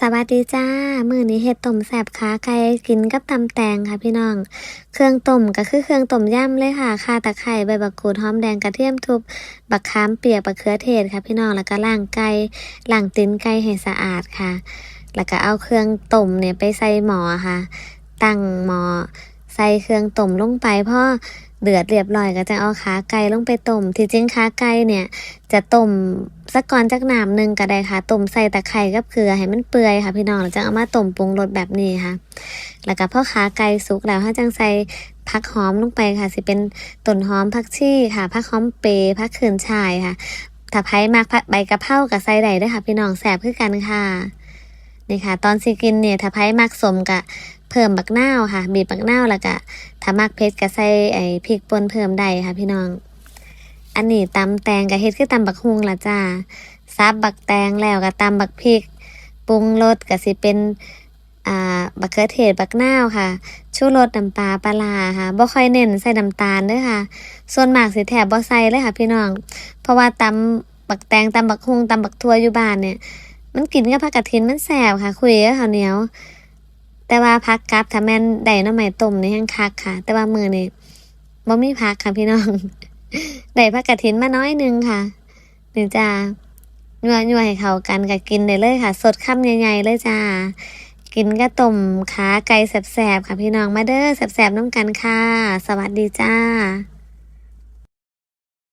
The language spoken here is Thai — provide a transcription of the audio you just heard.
สวัสดีจ้า มื้อนี้เฮ็ดต้มแซ่บขาไก่กินกับตำแตงค่ะพี่น้อง เครื่องต้มก็คือเครื่องต้มยำเลยค่ะข่าตะไคร่ใบบักกูดหอมแดงกระเทียมทุบบักขามเปียกบักเขือเทศค่ะพี่น้องแล้วก็ล้างไก่ล้างตีนไก่ให้สะอาดค่ะ แล้วก็เอาเครื่องต้มเนี่ยไปใส่หม้อค่ะ ตั้งหม้อ ใส่เครื่องต้มลงไปพอเดือดเรียบร้อยก็จะเอาขาไก่ลงไปต้ม ที่จริงขาไก่เนี่ย จะต้มสักก่อนจักหน้ำหนึ่งก็ได้ค่ะต้มใส่ตะไคร้กับเกลือให้มันเปื่อยค่ะ พี่น้องแล้วจะเอามาต้มปรุงรสแบบนี้ค่ะ แล้วก็พอขาไก่สุกแล้วถ้าจังใส่ผักหอมลงไปค่ะ สิเป็นต้นหอมผักชีค่ะผักหอมเปรย์ผักขืนชายค่ะถ้าไผ่มักใบกะเพรากับใส่ได้ด้วยค่ะ พี่น้องแสบคือกันค่ะนี่ค่ะ ตอนสิกินเนี่ยถ้าไผ่มักสมกะ เพิ่มบักนาวค่ะ บีบบักนาวแล้วก็ถ้ามักเผ็ดก็ใส่ไอ้พริกป่นเพิ่มได้ค่ะ พี่น้อง อันนี้ตำแตงกับเฮ็ดคือตำบักฮุงล่ะจ้าซับบักแตงแล้วก็ตำบักพริกปรุงรสก็สิเป็นอ่าบักเขือเทศบักนาวค่ะชูรสน้ำปลาปลาค่ะบ่ค่อยเน้นใส่น้ำตาลเด้อค่ะ ส่วนมากสิแถบบ่ใส่เลยค่ะ พี่น้อง เพราะว่าตำบักแตงตำบักฮุงตำบักทั่วอยู่บ้านเนี่ย มันกินกับผักกะทินมันแสบค่ะ คุยกับข้าวเหนียว ว่าพักกับถ้าแม่นได้หน้ำใหม่ต้มนี่ยังคักค่ะ แต่ว่ามือนี่บ่มีพักค่ะพี่น้องได้พักกระถินมาน้อยหนึงค่ะนี่จ้ายัวยัวให้เขากันกับกินได้เลยค่ะ สดคำใหญ่ๆเลยจ้า กินก็ต้มขาไก่แสบๆค่ะพี่น้องมาเด้อแสบๆน้ำกันค่ะ สวัสดีจ้า